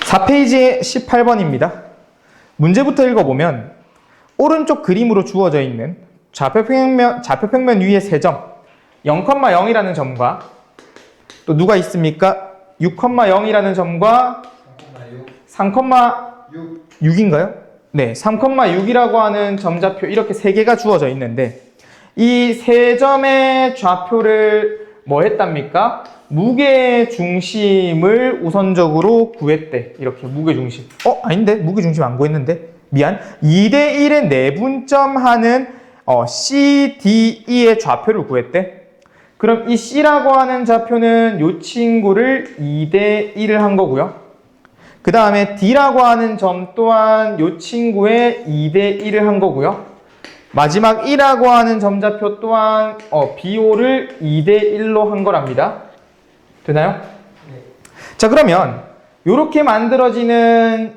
4페이지 18번입니다. 문제부터 읽어보면 오른쪽 그림으로 주어져 있는 좌표평면, 좌표평면 위의 세 점, 0,0이라는 점과 또 누가 있습니까? 6,0이라는 점과 3,6 인가요? 네, 3,6이라고 하는 점좌표 이렇게 세 개가 주어져 있는데 이세 점의 좌표를 뭐 했답니까? 무게 중심을 우선적으로 구했대. 이렇게 무게 중심. 어, 아닌데? 무게 중심 안 구했는데? 미안. 2대 1의 내분점 하는 어, C, D, E의 좌표를 구했대. 그럼 이 C라고 하는 좌표는 이 친구를 2대 1을 한 거고요. 그 다음에 D라고 하는 점 또한 이 친구의 2대 1을 한 거고요. 마지막 1라고 하는 점좌표 또한 어, BO를 2대 1로 한 거랍니다. 되나요? 자 그러면 이렇게 만들어지는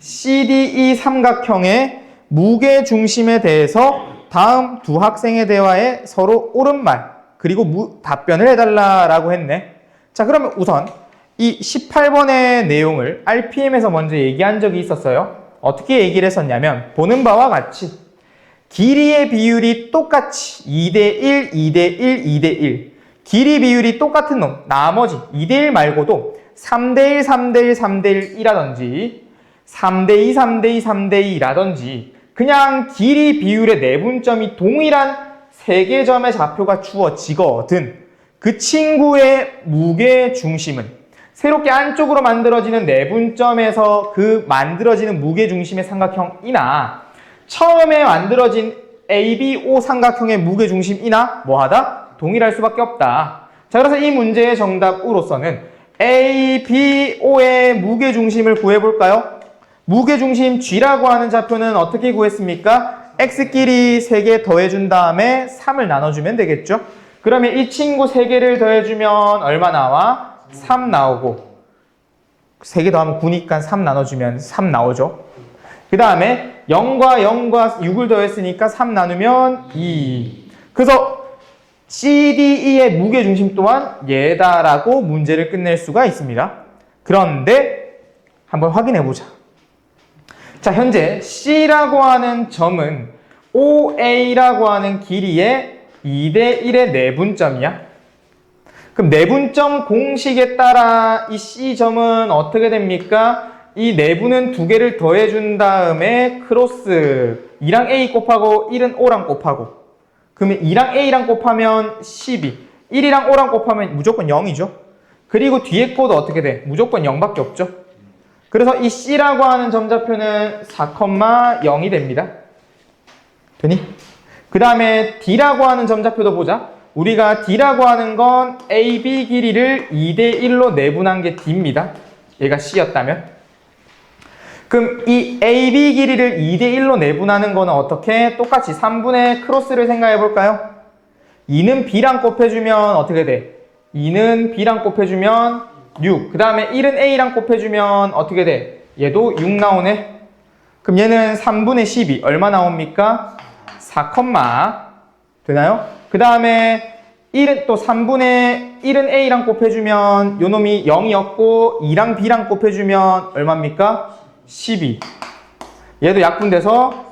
CDE 삼각형의 무게 중심에 대해서 다음 두 학생의 대화에 서로 옳은 말 그리고 무- 답변을 해달라라고 했네. 자 그러면 우선 이 18번의 내용을 RPM에서 먼저 얘기한 적이 있었어요. 어떻게 얘기를 했었냐면 보는 바와 같이 길이의 비율이 똑같이 2대1, 2대1, 2대1 길이 비율이 똑같은 놈 나머지 2대1 말고도 3대1, 3대1, 3대1 이라든지 3대2, 3대2, 3대2 라든지 그냥 길이 비율의 내분점이 동일한 세개 점의 좌표가 주어지거든. 그 친구의 무게 중심은 새롭게 안쪽으로 만들어지는 내분점에서 그 만들어지는 무게 중심의 삼각형이나 처음에 만들어진 ABO 삼각형의 무게 중심이나 뭐하다? 동일할 수밖에 없다. 자, 그래서 이 문제의 정답으로서는 ABO의 무게 중심을 구해볼까요? 무게 중심 G라고 하는 좌표는 어떻게 구했습니까? X끼리 3개 더해준 다음에 3을 나눠주면 되겠죠? 그러면 이 친구 3개를 더해주면 얼마 나와? 3 나오고 3개 더하면 9니까 3 나눠주면 3 나오죠? 그 다음에 0과 0과 6을 더했으니까 3 나누면 2. 그래서 CDE의 무게 중심 또한 얘다라고 문제를 끝낼 수가 있습니다. 그런데 한번 확인해 보자. 자, 현재 C라고 하는 점은 OA라고 하는 길이의 2대 1의 내분점이야. 그럼 내분점 공식에 따라 이 C점은 어떻게 됩니까? 이 내분은 두 개를 더해준 다음에 크로스 2랑 A 곱하고 1은 O랑 곱하고. 그러면 2랑 A랑 곱하면 12 1이랑 O랑 곱하면 무조건 0이죠. 그리고 뒤에 거도 어떻게 돼? 무조건 0밖에 없죠. 그래서 이 C라고 하는 점좌표는 4,0이 됩니다. 되니? 그 다음에 D라고 하는 점좌표도 보자. 우리가 D라고 하는 건 AB 길이를 2대 1로 내분한 게 D입니다. 얘가 C였다면 그럼 이 AB 길이를 2대 1로 내분하는 거는 어떻게? 똑같이 3분의 크로스를 생각해 볼까요? 2는 B랑 곱해주면 어떻게 돼? 2는 B랑 곱해주면 6. 그 다음에 1은 A랑 곱해주면 어떻게 돼? 얘도 6 나오네. 그럼 얘는 3분의 12. 얼마 나옵니까? 4, 되나요? 그 다음에 1은 또 3분의 1은 A랑 곱해주면 요 놈이 0이었고 2랑 B랑 곱해주면 얼마입니까? 12. 얘도 약분돼서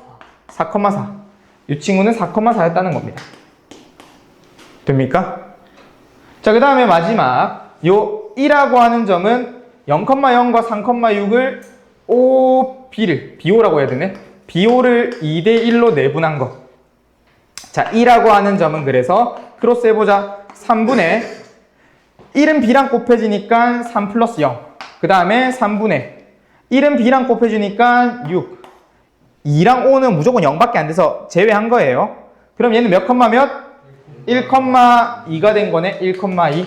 4,4. 이 친구는 4,4였다는 겁니다. 됩니까? 자, 그 다음에 마지막 요 1이라고 하는 점은 0,0과 3,6을 OB를 BO라고 해야 되네. BO를 2대 1로 내분한 것. 자, 2라고 하는 점은 그래서 크로스 해보자. 3분의 1은 B랑 곱해지니까 3 플러스 0. 그 다음에 3분의 1은 B랑 곱해주니까 6. 2랑 5는 무조건 0밖에 안 돼서 제외한 거예요. 그럼 얘는 몇 컴마 몇? 1,2가 된 거네. 1,2.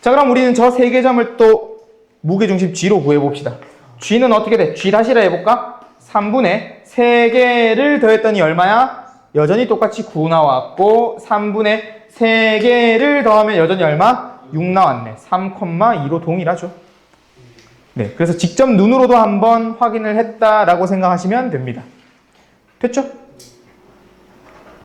자, 그럼 우리는 저 세 개 점을 또 무게중심 G로 구해봅시다. G는 어떻게 돼? G 다시라 해볼까? 3분의 3개를 더했더니 얼마야? 여전히 똑같이 9 나왔고 3분의 3개를 더하면 여전히 얼마? 6 나왔네. 3,2로 동일하죠. 네, 그래서 직접 눈으로도 한번 확인을 했다라고 생각하시면 됩니다. 됐죠?